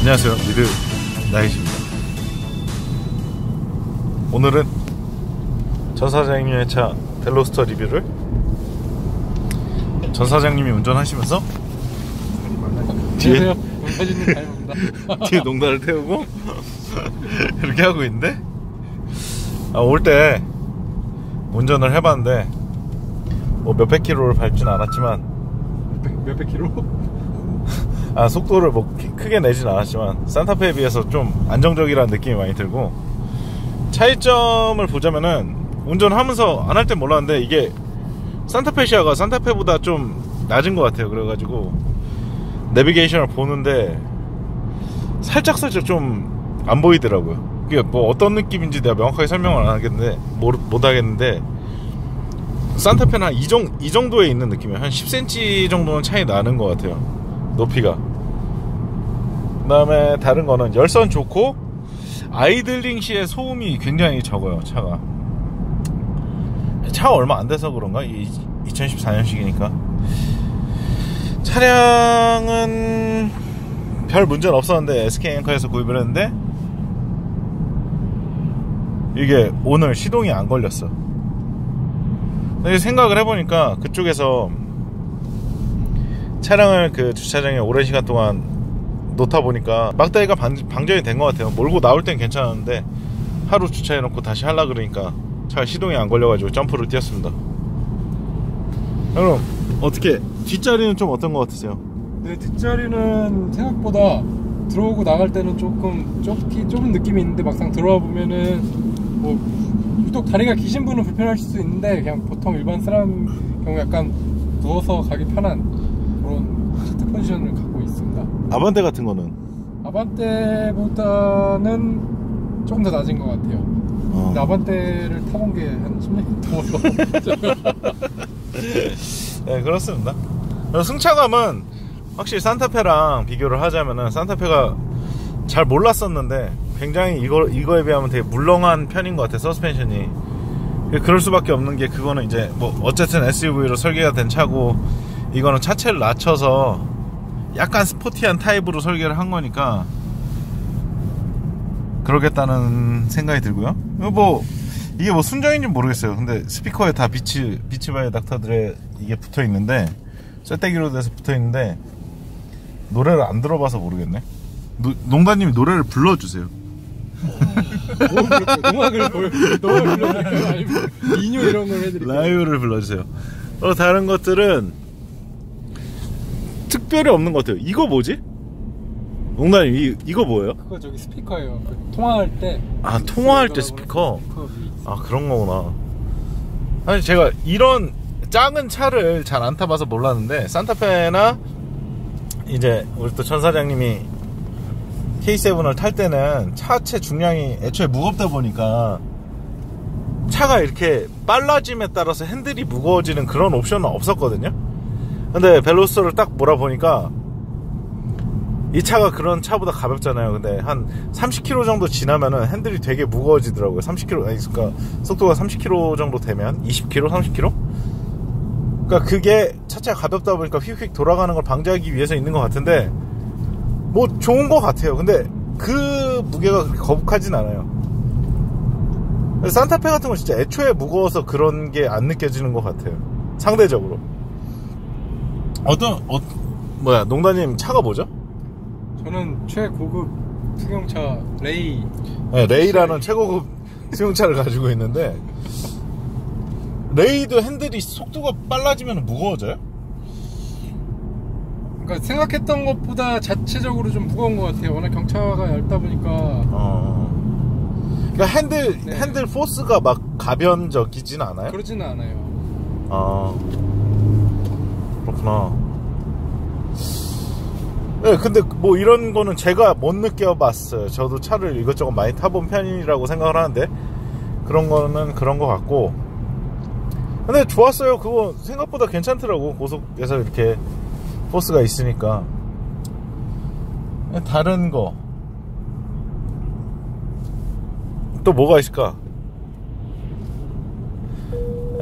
안녕하세요 미드 나이십니다 오늘은 전 사장님의 차 델로스터 리뷰를 전 사장님이 운전하시면서 뒤에. 뒤에 농다를 태우고 이렇게 하고 있는데 아, 올 때 운전을 해봤는데 뭐 몇백 킬로를 밟진 않았지만 몇백 킬로? 아 속도를 뭐 키- 크게 내진 않았지만 산타페에 비해서 좀 안정적이라는 느낌이 많이 들고 차이점을 보자면은 운전하면서 안 할 땐 몰랐는데 이게 산타페 시아가 산타페보다 좀 낮은 것 같아요. 그래가지고 내비게이션을 보는데 살짝살짝 좀 안 보이더라고요. 이게 뭐 어떤 느낌인지 내가 명확하게 설명을 안 하겠는데 모르, 못 하겠는데 산타페는 한 이 정도에 있는 느낌이에요. 한 10cm 정도는 차이 나는 것 같아요 높이가. 그 다음에 다른 거는 열선 좋고 아이들링 시에 소음이 굉장히 적어요 차가. 차가 얼마 안 돼서 그런가? 2014년식이니까. 차량은 별 문제는 없었는데 SK 앵커에서 구입을 했는데 이게 오늘 시동이 안 걸렸어. 생각을 해보니까 그쪽에서 차량을 그 주차장에 오랜 시간 동안 놓다 보니까 막다이가 방, 방전이 된 것 같아요. 몰고 나올 땐 괜찮았는데 하루 주차해놓고 다시 하려 그러니까 차 시동이 안 걸려가지고 점프를 뛰었습니다. 그럼 어떻게 뒷자리는 좀 어떤 것 같으세요? 네, 뒷자리는 생각보다 들어오고 나갈 때는 조금 좁기 좁은 느낌이 있는데 막상 들어와 보면은 뭐 유독 다리가 기신 분은 불편할 수 있는데 그냥 보통 일반 사람 경우 약간 누워서 가기 편한 포지션을 갖고 있습니다. 아반떼 같은 거는 아반떼보다는 조금 더 낮은 것 같아요. 어. 아반떼를 타본 게 한 10년 넘어서 네 그렇습니다. 승차감은 확실히 산타페랑 비교를 하자면은 산타페가 잘 몰랐었는데 굉장히 이거 이거에 비하면 되게 물렁한 편인 것 같아 서스펜션이. 그럴 수밖에 없는 게 그거는 이제 뭐 어쨌든 SUV로 설계가 된 차고 이거는 차체를 낮춰서 약간 스포티한 타입으로 설계를 한 거니까 그러겠다는 생각이 들고요. 뭐 이게 뭐 순정인지 모르겠어요. 근데 스피커에 다 비치 비치바이 닥터들의 이게 붙어 있는데 쇠떼기로 돼서 붙어 있는데 노래를 안 들어봐서 모르겠네. 노- 농가님이 노래를 불러주세요. 음악을 보여 음악을? 아니면 인유 이런 걸 해드릴까요? 라이브를 불러주세요. 어, 다른 것들은 특별히 없는 것 같아요. 이거 뭐지? 농가님 이 이거 뭐예요? 그거 저기 스피커예요. 그 통화할 때. 아 통화할 때 스피커. 스피커 위. 아 그런 거구나. 아니 제가 이런 작은 차를 잘 안 타봐서 몰랐는데 산타페나 이제 우리 또전 사장님이 K7을 탈 때는 차체 중량이 애초에 무겁다 보니까 차가 이렇게 빨라짐에 따라서 핸들이 무거워지는 그런 옵션은 없었거든요. 근데 벨로스를 딱 몰아보니까 이 차가 그런 차보다 가볍잖아요. 근데 한 30km 정도 지나면은 핸들이 되게 무거워지더라고요. 30km, 아니, 그러니까 속도가 30km 정도 되면 20km, 30km? 그러니까 그게 차체가 가볍다 보니까 휙휙 돌아가는 걸 방지하기 위해서 있는 것 같은데 뭐 좋은 것 같아요. 근데 그 무게가 그렇게 거북하진 않아요. 산타페 같은 건 진짜 애초에 무거워서 그런 게 안 느껴지는 것 같아요. 상대적으로. 어떤, 어, 뭐야, 농다님 차가 뭐죠? 저는 최고급 승용차 레이. 네, 레이라는 최고급 수용차를 가지고 있는데 레이도 핸들이 속도가 빨라지면 무거워져요? 그러니까 생각했던 것보다 자체적으로 좀 무거운 것 같아요. 워낙 경차가 얇다 보니까. 어. 그러니까 핸들 네. 핸들 포스가 막 가변적이진 않아요? 그러지는 않아요. 아 그렇구나. 네, 근데 뭐 이런 거는 제가 못 느껴봤어요. 저도 차를 이것저것 많이 타본 편이라고 생각을 하는데 그런 거는 그런 것 같고. 근데 좋았어요. 그거 생각보다 괜찮더라고. 고속에서 이렇게 포스가 있으니까. 다른 거. 또 뭐가 있을까?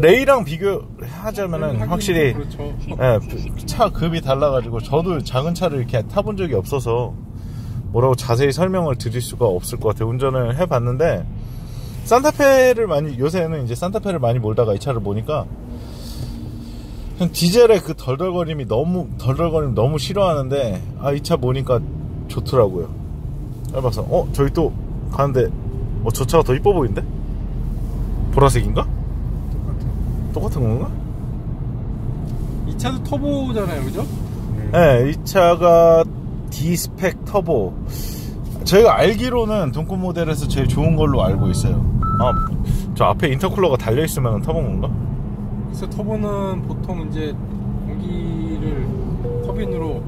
레이랑 비교하자면은 하긴 확실히 그렇죠. 예, 차 급이 달라가지고 저도 작은 차를 이렇게 타본 적이 없어서 뭐라고 자세히 설명을 드릴 수가 없을 것 같아요. 운전을 해봤는데 산타페를 많이 요새는 이제 산타페를 많이 몰다가 이 차를 보니까 디젤의 그 덜덜거림이 너무 덜덜거림 너무 싫어하는데 아 이 차 보니까 좋더라고요. 해봐서 어 저기 또 가는데 어 저 차가 더 이뻐 보이는데 보라색인가? 똑같은 건가? 이 차도 터보잖아요, 그죠? 네, 이 차가 D-스펙 터보. 저희가 알기로는 동급 모델에서 제일 좋은 걸로 알고 있어요. 아, 저 앞에 인터쿨러가 달려 있으면 터보인 건가? 그래서 터보는 보통 이제 공기를 터빈으로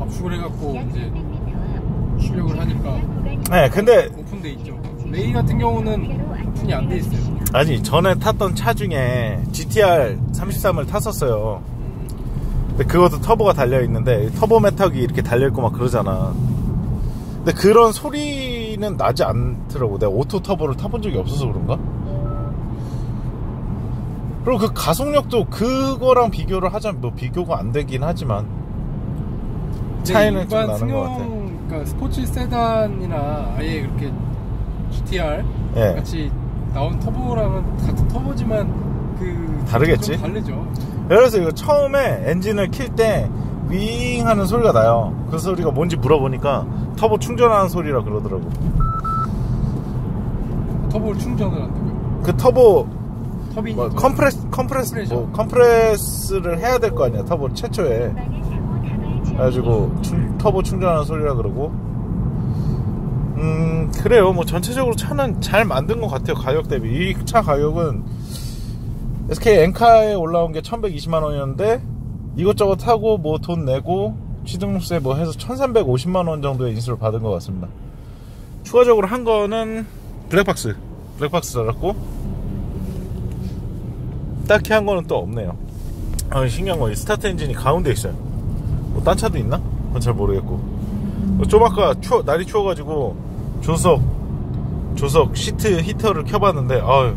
압축을 해갖고 이제 출력을 하니까 네, 근데, 오픈돼 있죠. 레이 같은 경우는 오픈이 안 돼 있어요. 아니, 전에 탔던 차 중에 GTR 33을 탔었어요. 근데 그것도 터보가 달려있는데, 터보 메탁이 이렇게 달려있고 막 그러잖아. 근데 그런 소리는 나지 않더라고. 내가 오토 터보를 타본 적이 없어서 그런가? 그리고 그 가속력도 그거랑 비교를 하자면 뭐 비교가 안 되긴 하지만 차이는 좀 나는 것 같아. 승용, 그러니까 스포츠 세단이나 아예 그렇게 GTR 예. 같이 나온 터보랑은 같은 터보지만 그 다르겠지? 좀 다르죠. 그래서 이거 처음에 엔진을 킬 때 윙 하는 소리가 나요. 그 소리가 뭔지 물어보니까 터보 충전하는 소리라 그러더라고. 터보를 충전을 한다고요. 그 터보 터빈이 뭐 컴프레스 컴프레스 뭐 컴프레스를 해야 될 거 아니야. 터보 최초에. 그래가지고 충- 터보 충전하는 소리라 그러고 음 그래요. 뭐 전체적으로 차는 잘 만든 것 같아요 가격 대비. 이 차 가격은 SK 엔카에 올라온 게 1120만 원이었는데 이것저것 타고 뭐 돈 내고 취등록세 뭐 해서 1350만 원 정도의 인수를 받은 것 같습니다. 추가적으로 한 거는 블랙박스. 블랙박스 달았고 딱히 한 거는 또 없네요. 아 신기한 건이 스타트 엔진이 가운데 있어요. 뭐 딴 차도 있나? 그건 잘 모르겠고. 좀 아까 추워, 날이 추워가지고 조석 조석 시트 히터를 켜봤는데 아유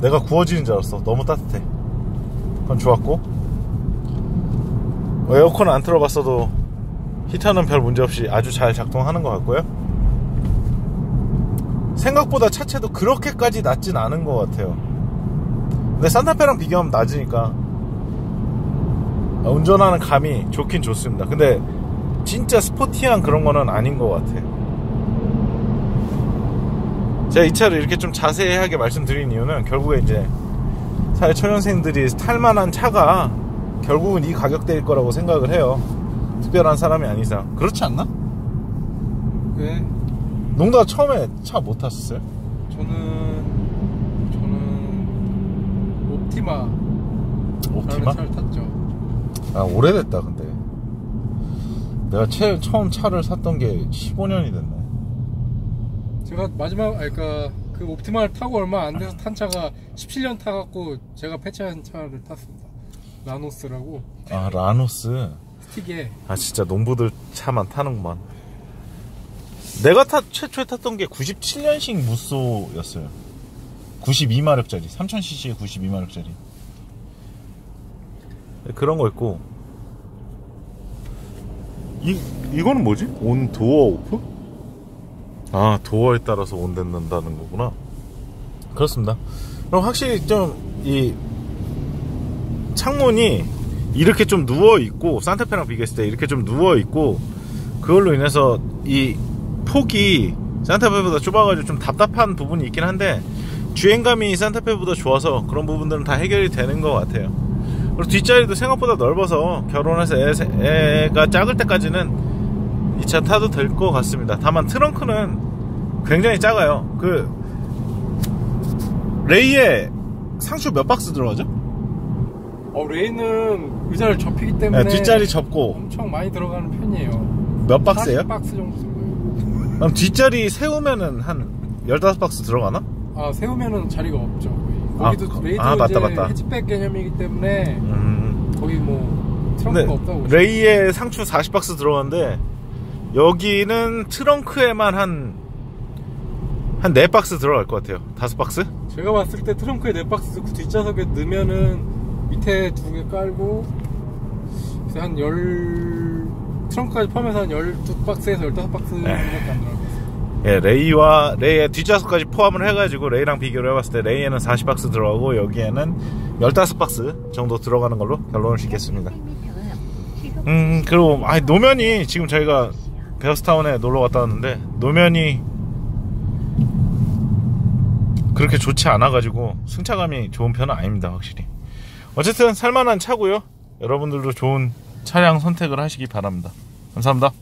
내가 구워지는 줄 알았어. 너무 따뜻해. 그건 좋았고. 뭐 에어컨 안 틀어봤어도 히터는 별 문제 없이 아주 잘 작동하는 것 같고요. 생각보다 차체도 그렇게까지 낮진 않은 것 같아요. 근데 산타페랑 비교하면 낮으니까 아, 운전하는 감이 좋긴 좋습니다. 근데 진짜 스포티한 그런 거는 아닌 것 같아. 제가 이 차를 이렇게 좀 자세하게 말씀드린 이유는 결국에 이제 사회 초년생들이 탈만한 차가 결국은 이 가격대일 거라고 생각을 해요. 특별한 사람이 아닌 이상. 그렇지 않나? 네. 농다 처음에 차 못 탔었어요? 저는 저는 옵티마 옵티마? 차를 탔죠. 아 오래됐다 근데 내가 채, 처음 차를 샀던 게 15년이 됐네 제가 마지막 그러니까 그 옵티마를 타고 얼마 안 돼서 탄 차가 17년 타갖고 제가 폐차한 차를 탔습니다. 라노스라고. 아 라노스? 스틱에. 아 진짜 농부들 차만 타는구만. 내가 타, 최초에 탔던 게 97년식 무쏘였어요. 92마력짜리. 3000cc의 92마력짜리. 그런 거 있고. 이, 이거는 뭐지? 온 도어 오프? 아 도어에 따라서 온 닫는다는 거구나 그렇습니다 그럼 확실히 좀 이 창문이 이렇게 좀 누워 있고 산타페랑 비교했을 때 이렇게 좀 누워 있고 그걸로 인해서 이 폭이 산타페보다 좁아가지고 좀 답답한 부분이 있긴 한데 주행감이 산타페보다 좋아서 그런 부분들은 다 해결이 되는 것 같아요. 그리고 뒷자리도 생각보다 넓어서 결혼해서 애, 가 작을 때까지는 이 차 타도 될 것 같습니다. 다만 트렁크는 굉장히 작아요. 그 레이에 상추 몇 박스 들어가죠? 어 레이는 의자를 접히기 때문에 네, 뒷자리 접고 엄청 많이 들어가는 편이에요. 몇 박스예요? 40박스 정도 들어가요. 그럼 뒷자리 세우면은 한 15박스 들어가나? 아 세우면은 자리가 없죠. 아, 거기도 거- 레이도 아, 맞다, 이제 맞다. 해치백 개념이기 때문에 음. 거기 뭐 트렁크가 없다고. 레이에 상추 40박스 들어가는데 여기는 트렁크에만 한, 한 4박스 들어갈 것 같아요. 5박스? 제가 봤을 때 트렁크에 네 박스 그 뒷좌석에 넣으면은 밑에 두 개 깔고 한열 트렁크까지 포함해서 한 12박스에서 15박스 정도밖에 안 들어가요. 예, 레이와 레이의 뒷좌석까지 포함을 해가지고 레이랑 비교를 해봤을 때 레이에는 40박스 들어가고 여기에는 15박스 정도 들어가는 걸로 결론을 짓겠습니다. 음, 그리고 아니 노면이 지금 저희가 베어스타운에 놀러 갔다 왔는데 노면이 그렇게 좋지 않아가지고 승차감이 좋은 편은 아닙니다, 확실히. 어쨌든 살만한 차고요. 여러분들도 좋은 차량 선택을 하시기 바랍니다. 감사합니다.